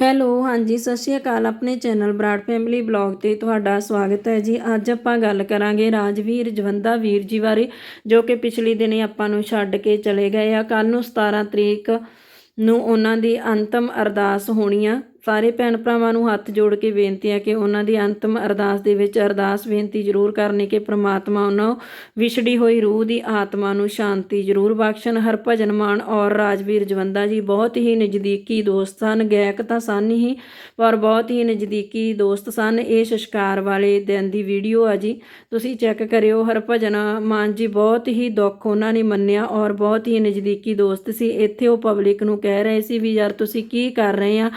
Hello, ਹਾਂਜੀ, ਸਤਿ ਸ਼੍ਰੀ ਅਕਾਲ। ਆਪਣੇ ਚੈਨਲ ਬਰਾੜ ਫੈਮਿਲੀ ਬਲੌਗ ਤੇ ਤੁਹਾਡਾ ਸਵਾਗਤ ਹੈ ਜੀ। ਅੱਜ ਆਪਾਂ ਗੱਲ ਕਰਾਂਗੇ ਰਾਜਵੀਰ ਜਵੰਦਾ ਵੀਰ ਜੀ ਬਾਰੇ, ਜੋ ਕਿ ਪਿਛਲੇ ਦਿਨੀ ਆਪਾਂ ਨੂੰ ਛੱਡ ਕੇ ਚਲੇ ਗਏ ਆ। ਕੱਲ ਨੂੰ 17 ਤਰੀਕ ਨੂੰ ਉਹਨਾਂ ਦੀ ਅੰਤਮ ਅਰਦਾਸ ਹੋਣੀ ਆ। ਸਾਰੇ ਭੈਣ ਭਰਾਵਾਂ ਨੂੰ ਹੱਥ ਜੋੜ ਕੇ ਬੇਨਤੀ ਹੈ ਕਿ ਉਹਨਾਂ ਦੀ ਅੰਤਮ ਅਰਦਾਸ ਦੇ ਵਿੱਚ ਅਰਦਾਸ ਬੇਨਤੀ ਜ਼ਰੂਰ ਕਰਨੀ ਕਿ ਪ੍ਰਮਾਤਮਾ ਉਹਨਾਂ ਵਿਛੜੀ ਹੋਈ ਰੂਹ ਦੀ ਆਤਮਾ ਨੂੰ ਸ਼ਾਂਤੀ ਜ਼ਰੂਰ ਬਖਸ਼ਣ। ਹਰਭਜਨ ਮਾਨ ਔਰ ਰਾਜਵੀਰ ਜਵੰਦਾ ਜੀ ਬਹੁਤ ਹੀ ਨਜ਼ਦੀਕੀ ਦੋਸਤ ਸਨ। ਗਾਇਕ ਤਾਂ ਸਨ ਹੀ, ਪਰ ਬਹੁਤ ਹੀ ਨਜ਼ਦੀਕੀ ਦੋਸਤ ਸਨ। ਇਹ ਸੰਸਕਾਰ ਵਾਲੇ ਦਿਨ ਦੀ ਵੀਡੀਓ ਆ ਜੀ। ਤੁਸੀਂ ਚੈੱਕ ਕਰਿਓ ਹਰਭਜਨ ਮਾਨ ਜੀ ਬਹੁਤ ਹੀ ਦੁੱਖ ਉਹਨਾਂ ਨੇ ਮੰਨਿਆ ਔਰ ਬਹੁਤ ਹੀ ਨਜ਼ਦੀਕੀ ਦੋਸਤ ਸੀ। ਇੱਥੇ ਉਹ ਪਬਲਿਕ ਨੂੰ ਕਹਿ ਰਹੇ ਸੀ ਵੀ ਯਾਰ ਤੁਸੀਂ ਕੀ ਕਰ ਰਹੇ ਆ?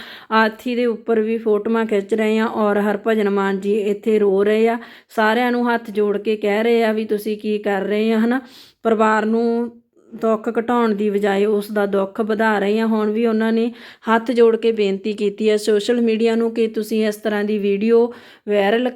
ਹਾਥੀ ਦੇ ਉੱਪਰ ਵੀ ਫੋਟੋਆਂ ਖਿੱਚ ਰਹੇ ਆ ਔਰ ਹਰਭਜਨ ਮਾਨ ਜੀ ਇੱਥੇ ਰੋ ਰਹੇ ਆ। ਸਾਰਿਆਂ ਨੂੰ ਹੱਥ ਜੋੜ ਕੇ ਕਹਿ ਰਹੇ ਆ ਵੀ ਤੁਸੀਂ ਕੀ ਕਰ ਰਹੇ ਆ, ਹਨਾ? ਪਰਿਵਾਰ ਨੂੰ ਦੁੱਖ ਘਟਾਉਣ ਦੀ ਬਜਾਏ ਉਸ ਦਾ ਦੁੱਖ ਵਧਾ ਰਹੇ ਆ ਹੁਣ ਵੀ ਉਹਨਾਂ ਨੇ ਹੱਥ ਜੋੜ ਕੇ ਬੇਨਤੀ ਕੀਤੀ ਹੈ। ਸੋਸ਼ਲ ਮੀਡੀਆ ਨੂੰ ਕਿ ਤੁਸੀਂ ਇਸ ਤਰ੍ਹਾਂ ਦੀ ਵੀਡੀਓ ਵਾਇਰਲ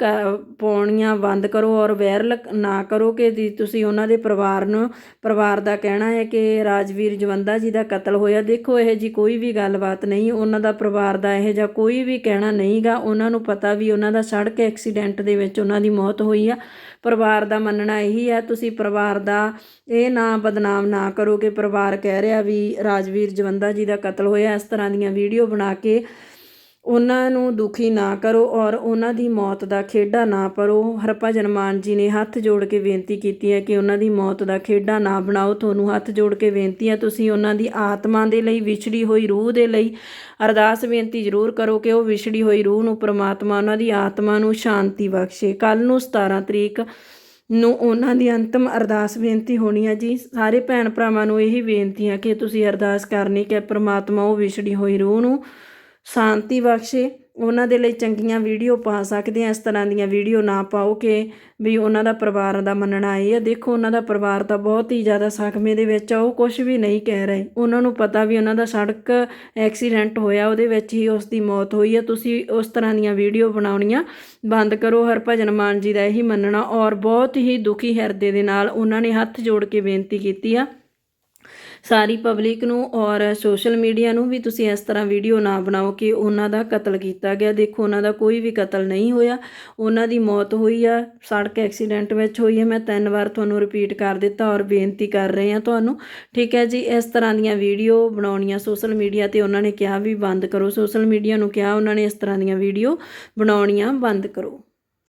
ਪਾਉਣੀਆਂ ਬੰਦ ਕਰੋ ਔਰ ਵਾਇਰਲ ਨਾ ਕਰੋ ਕਿ ਦੀ ਤੁਸੀਂ ਉਹਨਾਂ ਦੇ ਪਰਿਵਾਰ ਨੂੰ, ਪਰਿਵਾਰ ਦਾ ਕਹਿਣਾ ਹੈ ਕਿ ਰਾਜਵੀਰ ਜਵੰਦਾ ਜੀ ਦਾ ਕਤਲ ਹੋਇਆ। ਦੇਖੋ, ਇਹ ਜੀ ਕੋਈ ਵੀ ਗੱਲਬਾਤ ਨਹੀਂ, ਉਹਨਾਂ ਦਾ ਪਰਿਵਾਰ ਦਾ ਇਹ ਜਾਂ ਕੋਈ ਵੀ ਕਹਿਣਾ ਨਹੀਂਗਾ। ਉਹਨਾਂ ਨੂੰ ਪਤਾ ਵੀ ਉਹਨਾਂ ਦਾ ਸੜਕ ਐਕਸੀਡੈਂਟ ਦੇ ਵਿੱਚ ਉਹਨਾਂ ਦੀ ਮੌਤ ਹੋਈ ਆ। ਪਰਿਵਾਰ ਦਾ ਮੰਨਣਾ ਇਹੀ ਹੈ, ਤੁਸੀਂ ਪਰਿਵਾਰ ਦਾ ਇਹ ਨਾ ਬਦਨਾਮ ਨਾ ਨਾ ਕਰੋ ਕਿ ਪਰਿਵਾਰ ਕਹਿ ਰਿਹਾ ਵੀ ਰਾਜਵੀਰ ਜਵੰਦਾ ਜੀ ਦਾ ਕਤਲ ਹੋਇਆ, ਇਸ ਤਰ੍ਹਾਂ ਦੀਆਂ ਵੀਡੀਓ ਬਣਾ ਕੇ ਉਹਨਾਂ ਨੂੰ ਦੁਖੀ ਨਾ ਕਰੋ ਔਰ ਉਹਨਾਂ ਦੀ ਮੌਤ ਦਾ ਖੇਡਾ ਨਾ ਪਰੋ। ਹਰਭਜਨ ਮਾਨ ਜੀ ਨੇ ਹੱਥ ਜੋੜ ਕੇ ਬੇਨਤੀ ਕੀਤੀ ਹੈ ਕਿ ਉਹਨਾਂ ਦੀ ਮੌਤ ਦਾ ਖੇਡਾ ਨਾ ਬਣਾਓ। ਤੁਹਾਨੂੰ ਹੱਥ ਜੋੜ ਕੇ ਬੇਨਤੀ ਹੈ, ਤੁਸੀਂ ਉਹਨਾਂ ਦੀ ਆਤਮਾ ਦੇ ਲਈ ਵਿਛੜੀ ਹੋਈ ਰੂਹ ਦੇ ਲਈ ਅਰਦਾਸ ਬੇਨਤੀ ਜ਼ਰੂਰ ਕਰੋ ਕਿ ਉਹ ਵਿਛੜੀ ਹੋਈ ਰੂਹ ਨੂੰ ਪ੍ਰਮਾਤਮਾ, ਉਹਨਾਂ ਦੀ ਆਤਮਾ ਨੂੰ ਸ਼ਾਂਤੀ ਬਖਸ਼ੇ। ਕੱਲ ਨੂੰ 17 ਤਰੀਕ ਨੂੰ ਉਹਨਾਂ ਦੀ ਅੰਤਮ ਅਰਦਾਸ ਬੇਨਤੀ ਹੋਣੀ ਹੈ ਜੀ। ਸਾਰੇ ਭੈਣ ਭਰਾਵਾਂ ਨੂੰ ਇਹੀ ਬੇਨਤੀ ਹੈ ਕਿ ਤੁਸੀਂ ਅਰਦਾਸ ਕਰਨੀ ਕਿ ਪ੍ਰਮਾਤਮਾ ਉਹ ਵਿਛੜੀ ਹੋਈ ਰੂਹ ਨੂੰ ਸ਼ਾਂਤੀ ਬਖਸ਼ੇ। ਉਹਨਾਂ ਦੇ ਲਈ ਚੰਗੀਆਂ ਵੀਡੀਓ ਪਾ ਸਕਦੇ ਆ ਇਸ ਤਰ੍ਹਾਂ ਦੀਆਂ ਵੀਡੀਓ ਨਾ ਪਾਓ ਕਿ ਵੀ ਉਹਨਾਂ ਦਾ ਪਰਿਵਾਰ ਦਾ ਮੰਨਣਾ ਇਹ ਆ। ਦੇਖੋ, ਉਹਨਾਂ ਦਾ ਪਰਿਵਾਰ ਤਾਂ ਬਹੁਤ ਹੀ ਜ਼ਿਆਦਾ ਸਖਮੇ ਦੇ ਵਿੱਚ ਆ, ਉਹ ਕੁਝ ਵੀ ਨਹੀਂ ਕਹਿ ਰਹੇ। ਉਹਨਾਂ ਨੂੰ ਪਤਾ ਵੀ ਉਹਨਾਂ ਦਾ ਸੜਕ ਐਕਸੀਡੈਂਟ ਹੋਇਆ, ਉਹਦੇ ਵਿੱਚ ਹੀ ਉਸ ਦੀ ਮੌਤ ਹੋਈ ਆ। ਤੁਸੀਂ ਉਸ ਤਰ੍ਹਾਂ ਦੀਆਂ ਵੀਡੀਓ ਬਣਾਉਣੀਆਂ ਬੰਦ ਕਰੋ, ਹਰਭਜਨ ਮਾਨ ਜੀ ਦਾ ਇਹੀ ਮੰਨਣਾ ਔਰ ਬਹੁਤ ਹੀ ਦੁਖੀ ਹਿਰਦੇ ਦੇ ਨਾਲ ਉਹਨਾਂ ਨੇ ਹੱਥ ਜੋੜ ਕੇ ਬੇਨਤੀ ਕੀਤੀ ਆ। ਸਾਰੀ ਪਬਲਿਕ ਨੂੰ ਔਰ ਸੋਸ਼ਲ ਮੀਡੀਆ ਨੂੰ ਵੀ ਤੁਸੀਂ ਇਸ ਤਰ੍ਹਾਂ ਵੀਡੀਓ ਨਾ ਬਣਾਓ ਕਿ ਉਹਨਾਂ ਦਾ ਕਤਲ ਕੀਤਾ ਗਿਆ। ਦੇਖੋ, ਉਹਨਾਂ ਦਾ ਕੋਈ ਵੀ ਕਤਲ ਨਹੀਂ ਹੋਇਆ। ਉਹਨਾਂ ਦੀ ਮੌਤ ਹੋਈ ਆ, ਸੜਕ ਐਕਸੀਡੈਂਟ ਵਿੱਚ ਹੋਈ ਹੈ ਮੈਂ ਤਿੰਨ ਵਾਰ ਤੁਹਾਨੂੰ ਰਿਪੀਟ ਕਰ ਦਿੱਤਾ ਔਰ ਬੇਨਤੀ ਕਰ ਰਹੇ ਹਾਂ ਤੁਹਾਨੂੰ। ਠੀਕ ਹੈ ਜੀ, ਇਸ ਤਰ੍ਹਾਂ ਦੀਆਂ ਵੀਡੀਓ ਬਣਾਉਣੀਆਂ ਸੋਸ਼ਲ ਮੀਡੀਆ ਤੇ ਉਹਨਾਂ ਨੇ ਕਿਹਾ ਵੀ ਬੰਦ ਕਰੋ। ਸੋਸ਼ਲ ਮੀਡੀਆ ਨੂੰ ਕਿਹਾ, ਉਹਨਾਂ ਨੇ ਇਸ ਤਰ੍ਹਾਂ ਦੀਆਂ ਵੀਡੀਓ ਬਣਾਉਣੀਆਂ ਬੰਦ ਕਰੋ।